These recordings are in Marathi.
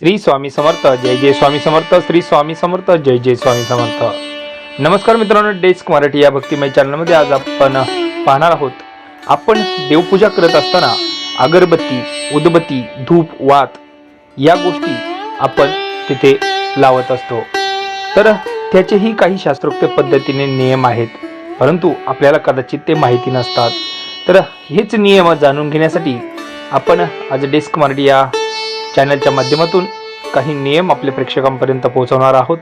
श्री स्वामी समर्थ जय जय स्वामी समर्थ श्री स्वामी समर्थ जय जय स्वामी समर्थ. नमस्कार मित्रांनो डेस्क मराठी या भक्तिमय चॅनलमध्ये आज आपण पाहणार आहोत आपण देवपूजा करत असताना अगरबत्ती उदबत्ती धूप वात या गोष्टी आपण तिथे लावत असतो. तर त्याचेही काही शास्त्रोक्त पद्धतीने नियम आहेत परंतु आपल्याला कदाचित ते माहिती नसतात. तर हेच नियम जाणून घेण्यासाठी आपण आज डेस्क मराठी या चॅनलच्या माध्यमातून काही नियम आपल्या प्रेक्षकांपर्यंत पोहोचवणार आहोत.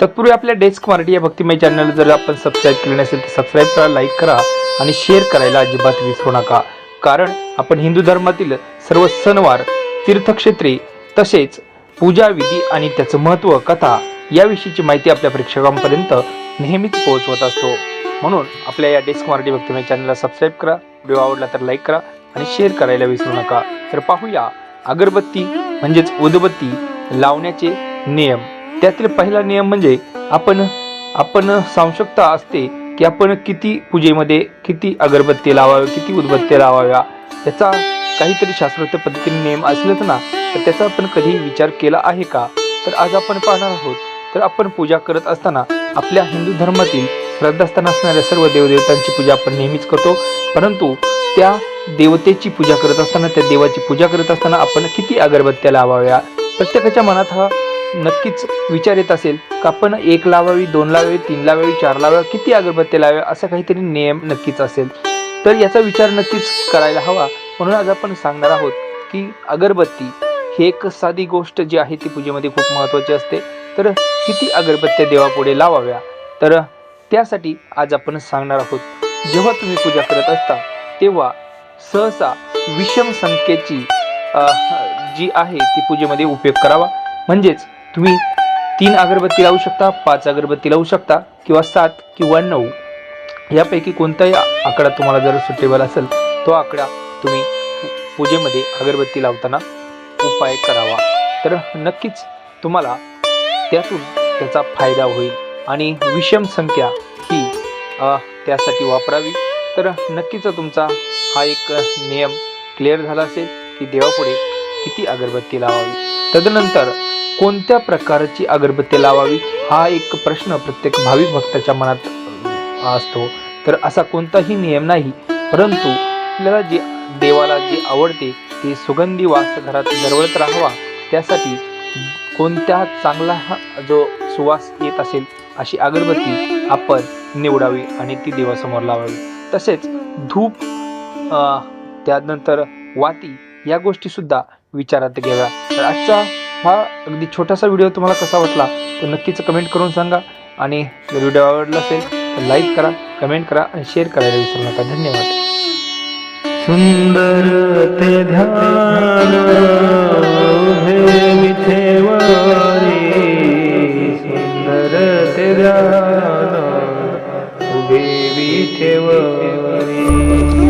तत्पूर्वी आपल्या डेस्क मराठी या भक्तिमय चॅनल जर आपण सबस्क्राईब केले नसेल तर सबस्क्राईब करा लाईक करा आणि शेअर करायला अजिबात विसरू नका. कारण आपण हिंदू धर्मातील सर्व सणवार तीर्थक्षेत्रे तसेच पूजा विधी आणि त्याचं महत्त्व कथा याविषयीची माहिती आपल्या प्रेक्षकांपर्यंत नेहमीच पोहोचवत असतो. म्हणून आपल्या या डेस्क मराठी भक्तिमय चॅनलला सबस्क्राईब करा. व्हिडिओ आवडला तर लाईक करा आणि शेअर करायला विसरू नका. तर पाहूया अगरबत्ती म्हणजेच उदबत्ती लावण्याचे नियम. त्यातील पहिला नियम म्हणजे आपण आपण सांशकता असते की आपण किती पूजेमध्ये किती अगरबत्ती लावावी किती उदबत्ती लावाव्या. याचा काहीतरी शास्त्रोक्त पद्धतीने नियम असलेच ना तर त्याचा आपण कधी विचार केला आहे का? तर आज आपण पाहणार आहोत. तर आपण पूजा करत असताना आपल्या हिंदू धर्मातील श्रद्धास्थान असणाऱ्या सर्व देवदेवतांची पूजा आपण नेहमीच करतो. परंतु त्या देवतेची पूजा करत असताना त्या देवाची पूजा करत असताना आपण किती अगरबत्त्या लावाव्या? प्रत्येकाच्या मनात हा नक्कीच विचार येत असेल का आपण एक लावावी दोन लावावी तीन लावावी चार लावावी किती अगरबत्त्या लावाव्या असा काहीतरी नियम नक्कीच असेल. तर याचा विचार नक्कीच करायला हवा. म्हणून आज आपण सांगणार आहोत की अगरबत्ती ही एक साधी गोष्ट जी आहे ती पूजेमध्ये खूप महत्त्वाची असते. तर किती अगरबत्त्या देवापुढे लावाव्या? तर त्यासाठी आज आपण सांगणार आहोत जेव्हा तुम्ही पूजा करत असता तेव्हा सहसा विषम संख्येची जी आहे ती पूजेमध्ये उपयोग करावा. म्हणजेच तुम्ही तीन अगरबत्ती लावू शकता पाच अगरबत्ती लावू शकता किंवा सात किंवा नऊ. यापैकी कोणताही आकडा तुम्हाला जर सुटेबल असेल तो आकडा तुम्ही पूजेमध्ये अगरबत्ती लावताना उपाय करावा. तर नक्कीच तुम्हाला त्यातून त्याचा फायदा होईल. आणि विषम संख्या ही त्यासाठी वापरावी. तर नक्कीच तुमचा हा एक नियम क्लिअर झाला असेल की देवापुढे किती अगरबत्ती लावावी. तदनंतर कोणत्या प्रकारची अगरबत्ती लावावी हा एक प्रश्न प्रत्येक भाविक भक्ताच्या मनात असतो. तर असा कोणताही नियम नाही परंतु आपल्याला जे देवाला जे आवडते ते सुगंधी वास घरात दरवळत राहावा त्यासाठी कोणत्या चांगला हा जो सुवास येत असेल अशी अगरबत्ती आपण निवडावी आणि ती देवासमोर लावावी. तसेच धूप त्यानंतर वाती या गोष्टी सुद्धा विचारात घ्याव्या. तर आजचा हा अगदी छोटासा व्हिडिओ तुम्हाला कसा वाटला तर नक्कीच कमेंट करून सांगा. आणि जर व्हिडिओ आवडला असेल तर लाईक करा कमेंट करा आणि शेअर करायला विसरू नका. धन्यवाद. सुंदर ते ध्यान हे ध्यान